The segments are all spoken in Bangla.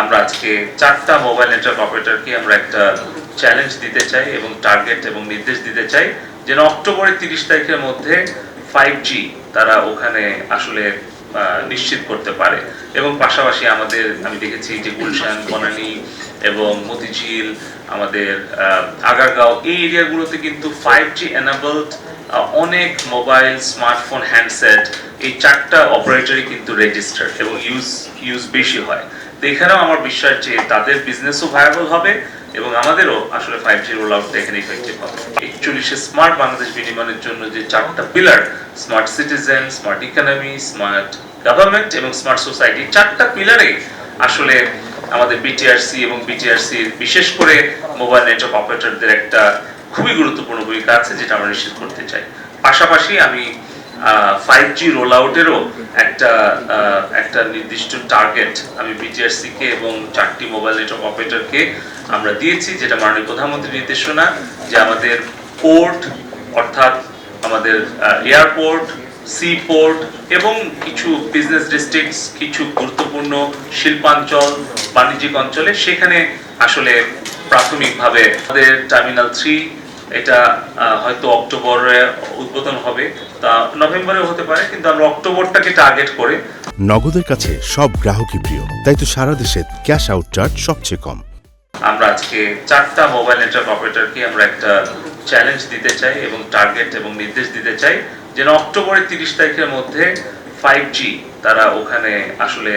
আমরা আজকে চারটা মোবাইল নেটওয়ার্ক অপারেটরকে আমরা একটা চ্যালেঞ্জ দিতে চাই এবং টার্গেট এবং নির্দেশ দিতে চাই যেন অক্টোবরের তিরিশ তারিখের মধ্যে ফাইভ জি তারা ওখানে আসলে নিশ্চিত করতে পারে। এবং পাশাপাশি আমাদের, আমি দেখেছি যে গুলশান, বনানী এবং মতিঝিল, আমাদের আগারগাঁও, এই এরিয়াগুলোতে কিন্তু ফাইভ জি এনাবলড অনেক মোবাইল স্মার্টফোন হ্যান্ডসেট এই চারটা অপারেটরই কিন্তু রেজিস্টার্ড এবং ইউজ ইউজ বেশি হয়। এখানেও আমার বিশ্বাস যে তাদের বিজনেসও ভায়াবল হবে এবং আমাদেরও আসলে ফাইভ জি রোল আউটটা এখানে ইফেক্টিভ হবে একচল্লিশে স্মার্ট বাংলাদেশ বিনিময়ের জন্য যে চারটা pillar smart citizen smart economy smart government এবং স্মার্ট সোসাইটি চারটা পিলারে আসলে আমাদের বিটিআরসি এবং বিটিআরসির বিশেষ করে মোবাইল নেটওয়ার্ক অপারেটরদের একটা খুবই গুরুত্বপূর্ণ ভূমিকা আছে যেটা আমরা নিশ্চিত করতে চাই। পাশাপাশি আমি ফাইভ জি রোল আউটেরও একটা একটা নির্দিষ্ট টার্গেট আমি বিটিআরসি কে এবং চারটি মোবাইল নেটওয়ার্ক অপারেটরকে আমরা দিয়েছি, যেটা মাননীয় প্রধানমন্ত্রীর নির্দেশনা, যে আমাদের পোর্ট অর্থাৎ আমাদের এয়ারপোর্ট সি পোর্ট এবং কিছু বিজনেস ডিস্ট্রিক্টস কিছু গুরুত্বপূর্ণ শিল্পাঞ্চল, বাণিজ্যিক অঞ্চলে, সেখানে আসলে প্রাথমিকভাবে আমাদের টার্মিনাল থ্রি এটা হয়তো অক্টোবরে উদ্বোধন হবে। তা নভেম্বরে হতে পারে কিন্তু আমরা অক্টোবরটাকে টার্গেট করে। নগদের কাছে সব গ্রাহকই প্রিয় তাই তো সারা দেশে ক্যাশ আউট চার্জ সবচেয়ে কম। আমরা আজকে চারটা মোবাইল নেটওয়ার্ক অপারেটরকে আমরা একটা চ্যালেঞ্জ দিতে চাই এবং টার্গেট এবং নির্দেশ দিতে চাই যেন অক্টোবরের তিরিশ তারিখের মধ্যে ফাইভ জি তারা ওখানে আসলে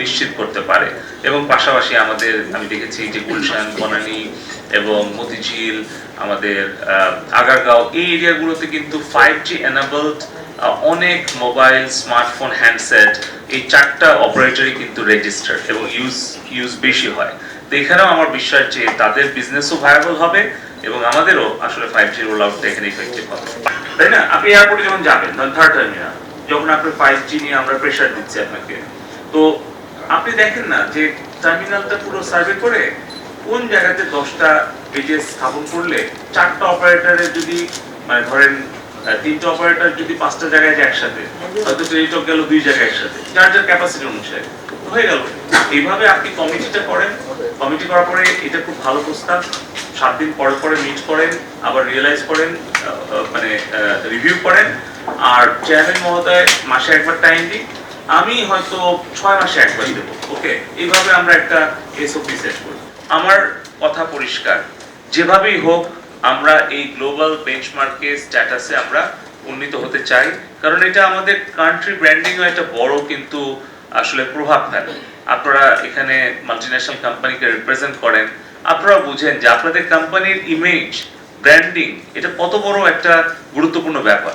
নিশ্চিত করতে পারে। এবং পাশাপাশি আমাদের, আমি দেখেছি যে গুলশান, বনানী এবং মতিঝিল, আমাদের আগারগাঁও, এই এরিয়াগুলোতে কিন্তু ফাইভ জি এনাবলড অনেক মোবাইল স্মার্টফোন হ্যান্ডসেট এই চারটা অপারেটরই কিন্তু রেজিস্টার্ড এবং ইউজ ইউজ বেশি হয়। তো এখানেও আমার বিশ্বাস যে তাদের বিজনেসও ভায়াবল হবে এবং আমাদেরও আসলে ফাইভ জি রোল আউটটা এখানে ইফেক্টিভ হবে তাই না? আপনি এয়ারপোর্টে যখন যাবেন থার্ড টার্মিনাল যখন আপনি ফাইভ জি নিয়ে আমরা প্রেশার দিচ্ছি আপনাকে তো আপনি দেখেন না যে টার্মিনালটা পুরো সার্ভে করে কোন জায়গাতে দশটা বিটিএস স্থাপন করলে চারটা অপারেটরের যদি মানে ধরেন তিনটা অপারেটর যদি পাঁচটা জায়গায় যায় একসাথে, হয়তো টেলিটক গেল দুই জায়গায় একসাথে, যার যার ক্যাপাসিটি অনুসারে। হয়ে গেল। এইভাবে আপনি কমিটিটা করেন। কমিটি করার পরে এটা খুব ভালো প্রস্তাব। সাত দিন পরে পরে মিট করেন, আবার রিয়েলাইজ করেন মানে রিভিউ করেন। আর চেয়ারম্যান মহোদয় মাসে একবার টাইম দিই আমি হয়তো ছয় মাসে একবার দেবো। ওকে? এইভাবে আমরা একটা এসওপি সেট করি। আমার কথা পরিষ্কার। যেভাবেই হোক, আমরা এই গ্লোবাল বেঞ্চমার্কে স্ট্যাটাসে আমরা উন্নীত হতে চাই। কারণ এটা আমাদের কান্ট্রি ব্র্যান্ডিং একটা বড় কিন্তু আসলে প্রভাব ফেলে। আপনারা এখানে মাল্টিন্যাশনাল কোম্পানিকে রিপ্রেজেন্ট করেন। আপনারা বুঝেন যে আপনাদের কোম্পানির ইমেজ ব্র্যান্ডিং এটা কত বড় একটা গুরুত্বপূর্ণ ব্যাপার।